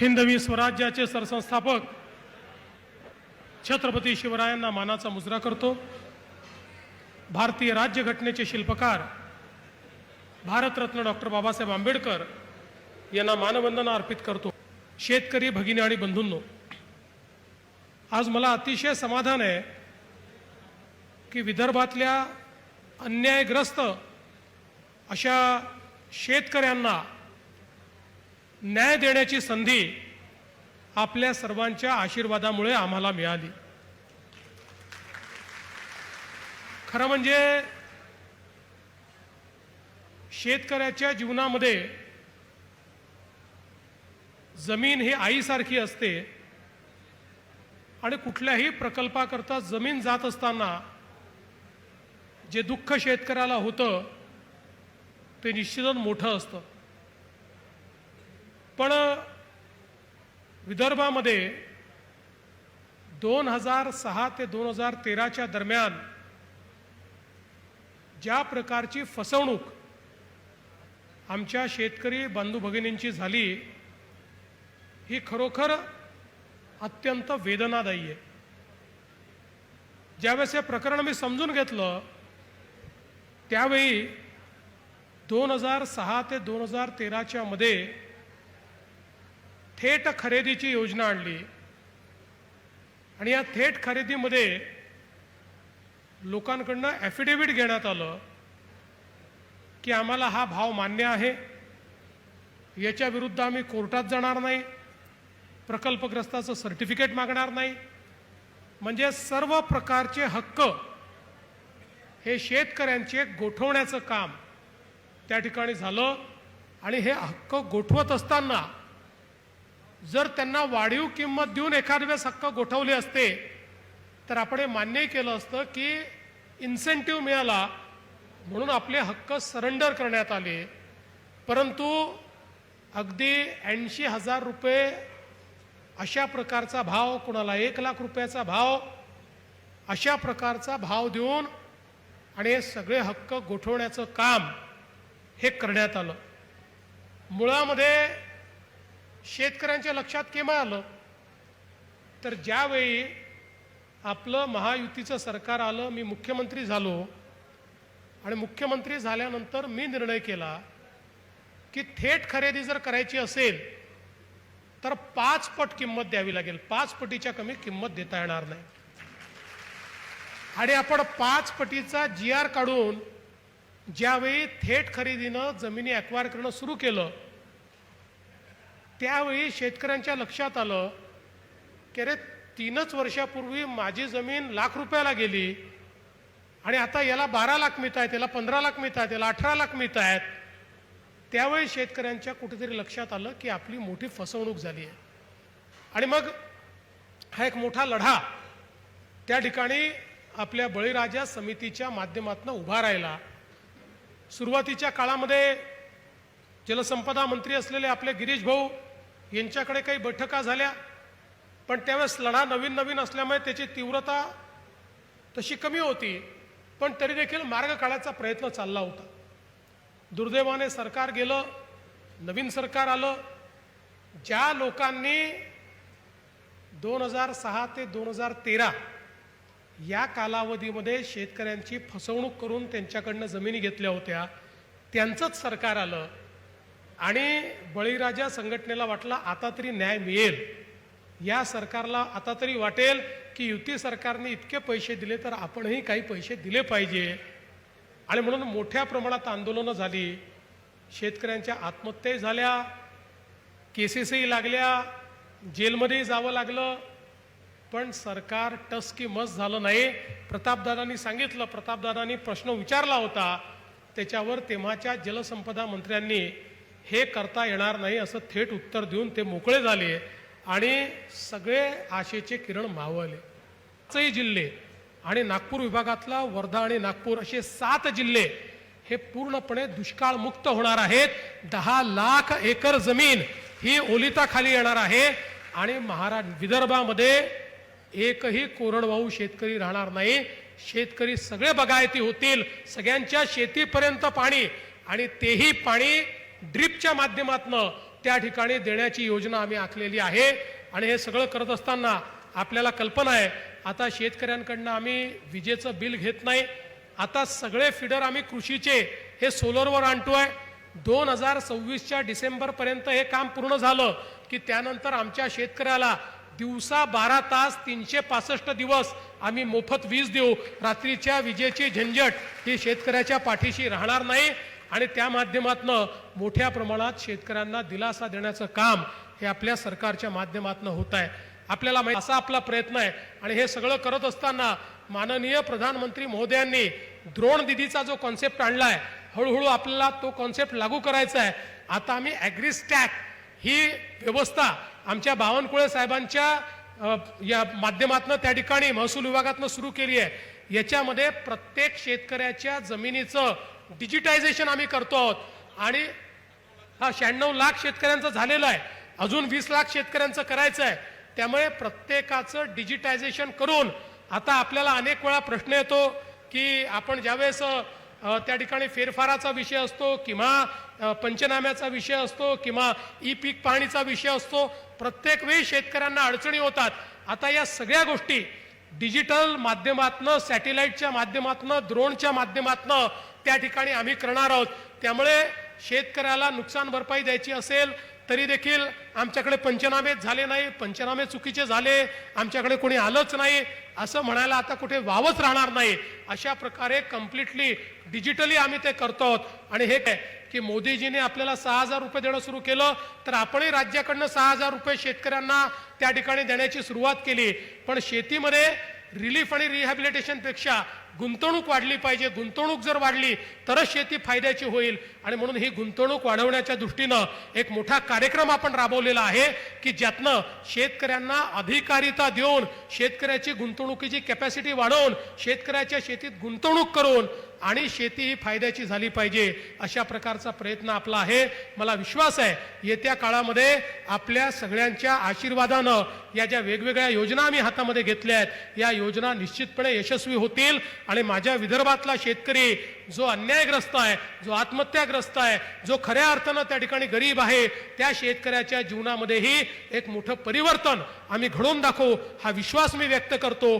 हिंदवी स्वराज्याचे सरसंस्थापक छत्रपती शिवरायांना मानाचा मुजरा करतो. भारतीय राज्यघटनेचे शिल्पकार भारतरत्न डॉक्टर बाबासाहेब आंबेडकर यांना मानवंदना अर्पित करतो. शेतकरी भगिनी आणि बंधूंनो आज मला अतिशय समाधान आहे की विदर्भातल्या अन्यायग्रस्त अशा शेतकऱ्यांना न्याय देण्याची संधी आपल्या सर्वांच्या आशीर्वादामुळे आम्हाला मिळाली. खरं म्हणजे शेतकऱ्याच्या जीवनामध्ये जमीन ही आईसारखी असते आणि कुठल्याही प्रकल्पाकरता जमीन जात असताना जे दुःख शेतकऱ्याला होतं ते निश्चितच मोठं असतं. पण विदर्भामध्ये दोन हजार सहा ते दोन हजार तेराच्या दरम्यान ज्या प्रकारची फसवणूक आमच्या शेतकरी बंधू भगिनींची झाली ही खरोखर अत्यंत वेदनादायी आहे. ज्यावेळेस हे प्रकरण मी समजून घेतलं त्यावेळी दोन हजार सहा ते दोन हजार तेराच्या मध्ये थेट खरेदीची योजना आणली. आणि या थेट खरेदीमध्ये लोकांकडनं ॲफिडेव्हिट घेण्यात आलं की आम्हाला हा भाव मान्य आहे. याच्या विरुद्ध आम्ही कोर्टात जाणार नाही. प्रकल्पग्रस्ताचं सर्टिफिकेट मागणार नाही. म्हणजे सर्व प्रकारचे हक्क हे शेतकऱ्यांचे गोठवण्याचं काम त्या ठिकाणी झालं. आणि हे हक्क गोठवत असताना जर त्यांना वाढीव किंमत देऊन एखाद्या वेळेस हक्क गोठवले असते तर आपण हे मान्यही केलं असतं की इन्सेंटिव्ह मिळाला म्हणून आपले हक्क सरेंडर करण्यात आले. परंतु अगदी ऐंशी हजार रुपये अशा प्रकारचा भाव कोणाला एक लाख रुपयाचा भाव अशा प्रकारचा भाव देऊन आणि हे सगळे हक्क गोठवण्याचं काम हे करण्यात आलं. मुळामध्ये शेतकऱ्यांच्या लक्षात केव्हा आलं? तर ज्यावेळी आपलं महायुतीचं सरकार आलं मी मुख्यमंत्री झालो आणि मुख्यमंत्री झाल्यानंतर मी निर्णय केला की थेट खरेदी जर करायची असेल तर पाच पट किंमत द्यावी लागेल. पाच पटीच्या कमी किंमत देता येणार नाही. आणि आपण पाच पटीचा जी आर काढून ज्यावेळी थेट खरेदीनं जमिनी ॲक्वायर करणं सुरू केलं त्यावेळी शेतकऱ्यांच्या लक्षात आलं की अरे तीनच वर्षापूर्वी माझी जमीन लाख रुपयाला गेली. आणि आता याला बारा लाख मिळत आहेत याला पंधरा लाख मिळत आहेत याला अठरा लाख मिळत आहेत. त्यावेळी शेतकऱ्यांच्या कुठेतरी लक्षात आलं की आपली मोठी फसवणूक झाली आहे. आणि मग हा एक मोठा लढा त्या ठिकाणी आपल्या बळीराजा समितीच्या माध्यमातून उभा राहिला. सुरुवातीच्या काळामध्ये जलसंपदा मंत्री असलेले आपले गिरीश भाऊ यांच्याकडे काही बैठका झाल्या पण त्यावेळेस लढा नवीन नवीन असल्यामुळे त्याची तीव्रता तशी कमी होती पण तरी देखील मार्ग काढायचा प्रयत्न चालला होता. दुर्दैवाने सरकार गेलं नवीन सरकार आलं ज्या लोकांनी दोन हजार सहा ते दोन हजार तेरा या कालावधीमध्ये शेतकऱ्यांची फसवणूक करून त्यांच्याकडनं जमिनी घेतल्या होत्या त्यांचंच सरकार आलं आणि बळीराजा संघटनेला वाटला आता तरी न्याय मिळेल. या सरकारला आता तरी वाटेल की युती सरकारने इतके पैसे दिले तर आपणही काही पैसे दिले पाहिजे. आणि म्हणून मोठ्या प्रमाणात आंदोलनं झाली. शेतकऱ्यांच्या आत्महत्याही झाल्या. केसेसही लागल्या. जेलमध्येही जावं लागलं. पण सरकार टस की मस झालं नाही. प्रतापदादांनी सांगितलं. प्रतापदादांनी प्रश्न विचारला होता. त्याच्यावर तेव्हाच्या जलसंपदा मंत्र्यांनी हे करता येणार नाही असं थेट उत्तर देऊन ते मोकळे झाले आणि सगळे आशेचे किरण मावळले. पाचही जिल्हे आणि नागपूर विभागातला वर्धा आणि नागपूर असे सात जिल्हे हे पूर्णपणे दुष्काळमुक्त होणार आहेत. दहा लाख एकर जमीन ही ओलिताखाली येणार आहे आणि महारा विदर्भामध्ये एकही कोरडवाहू शेतकरी राहणार नाही. शेतकरी सगळे बगायती होतील. सगळ्यांच्या शेतीपर्यंत पाणी आणि तेही पाणी ड्रीपच्या माध्यमातनं त्या ठिकाणी देण्याची योजना आम्ही आखलेली आहे. आणि हे सगळं करत असताना आपल्याला कल्पना आहे आता शेतकऱ्यांकडनं आम्ही विजेचं बिल घेत नाही. आता सगळे फिडर आम्ही कृषीचे हे सोलरवर आणतोय. दोन हजार सव्वीसच्या डिसेंबरपर्यंत हे काम पूर्ण झालं की त्यानंतर आमच्या शेतकऱ्याला दिवसा बारा तास तीनशे पासष्ट दिवस आम्ही मोफत वीज देऊ. रात्रीच्या विजेची झंझट ही शेतकऱ्याच्या पाठीशी राहणार नाही. आणि त्या माध्यमातनं मोठ्या प्रमाणात शेतकऱ्यांना दिलासा देण्याचं काम हे आपल्या सरकारच्या माध्यमातून होत आहे आपल्याला माहीत असा आपला प्रयत्न आहे. आणि हे सगळं करत असताना माननीय प्रधानमंत्री महोदयांनी द्रोण दिदीचा जो कॉन्सेप्ट आणला आहे हळूहळू आपल्याला तो कॉन्सेप्ट लागू करायचा आहे. आता आम्ही ॲग्रीस्टॅक ही व्यवस्था आमच्या बावनकुळे साहेबांच्या या माध्यमातनं त्या ठिकाणी महसूल विभागातनं सुरू केली आहे. याच्यामध्ये प्रत्येक शेतकऱ्याच्या जमिनीचं डिजिटायझेशन आम्ही करतो आहोत. आणि हा शहाण्णव लाख शेतकऱ्यांचं झालेलं आहे. अजून वीस लाख शेतकऱ्यांचं करायचं आहे. त्यामुळे प्रत्येकाचं डिजिटायझेशन करून आता आपल्याला अनेक वेळा प्रश्न येतो की आपण ज्यावेळेस त्या ठिकाणी फेरफाराचा विषय असतो किंवा पंचनाम्याचा विषय असतो किंवा ई पीक पाहणीचा विषय असतो प्रत्येक वेळी शेतकऱ्यांना अडचणी होतात. आता या सगळ्या गोष्टी डिजिटल माध्यमातनं सॅटेलाईटच्या माध्यमातनं ड्रोनच्या माध्यमातनं त्या ठिकाणी आम्ही करणार आहोत. त्यामुळे शेतकऱ्याला नुकसान भरपाई द्यायची असेल तरी देखील आमच्याकडे पंचनामे झाले नाही. पंचनामे चुकीचे झाले. आमच्याकडे कोणी आलंच नाही. असं म्हणायला आता कुठे वावच राहणार नाही. अशा प्रकारे कम्प्लिटली डिजिटली आम्ही ते करतो आहोत. आणि हे काय? की मोदीजीने आपल्याला सहा हजार रुपये देणं सुरू केलं तर आपणही राज्याकडनं सहा हजार रुपये शेतकऱ्यांना त्या ठिकाणी देण्याची सुरुवात केली. पण शेतीमध्ये रिलीफ आणि रिहॅबिलिटेशनपेक्षा गुंतवणूक वाढली पाहिजे. गुंतवणूक जर वाढली तरच शेती फायद्याची होईल. आणि म्हणून ही गुंतवणूक वाढवण्याच्या दृष्टीनं एक मोठा कार्यक्रम आपण राबवलेला आहे की ज्यातनं शेतकऱ्यांना अधिकारिता देऊन शेतकऱ्याची गुंतवणुकीची कॅपॅसिटी वाढवून शेतकऱ्याच्या शेतीत गुंतवणूक करून आणि शेती ही फायद्याची झाली पाहिजे अशा प्रकारचा प्रयत्न आपला आहे. मला विश्वास आहे येत्या काळामध्ये आपल्या सगळ्यांच्या आशीर्वादानं या ज्या वेगवेगळ्या योजना आम्ही हातामध्ये घेतल्या आहेत या योजना निश्चितपणे यशस्वी होतील. आणि माझ्या विदर्भातला शेतकरी जो अन्यायग्रस्त आहे जो आत्महत्याग्रस्त आहे जो खऱ्या अर्थानं त्या ठिकाणी गरीब आहे त्या शेतकऱ्याच्या जीवनामध्येही एक मोठं परिवर्तन आम्ही घडवून दाखवू हा विश्वास मी व्यक्त करतो.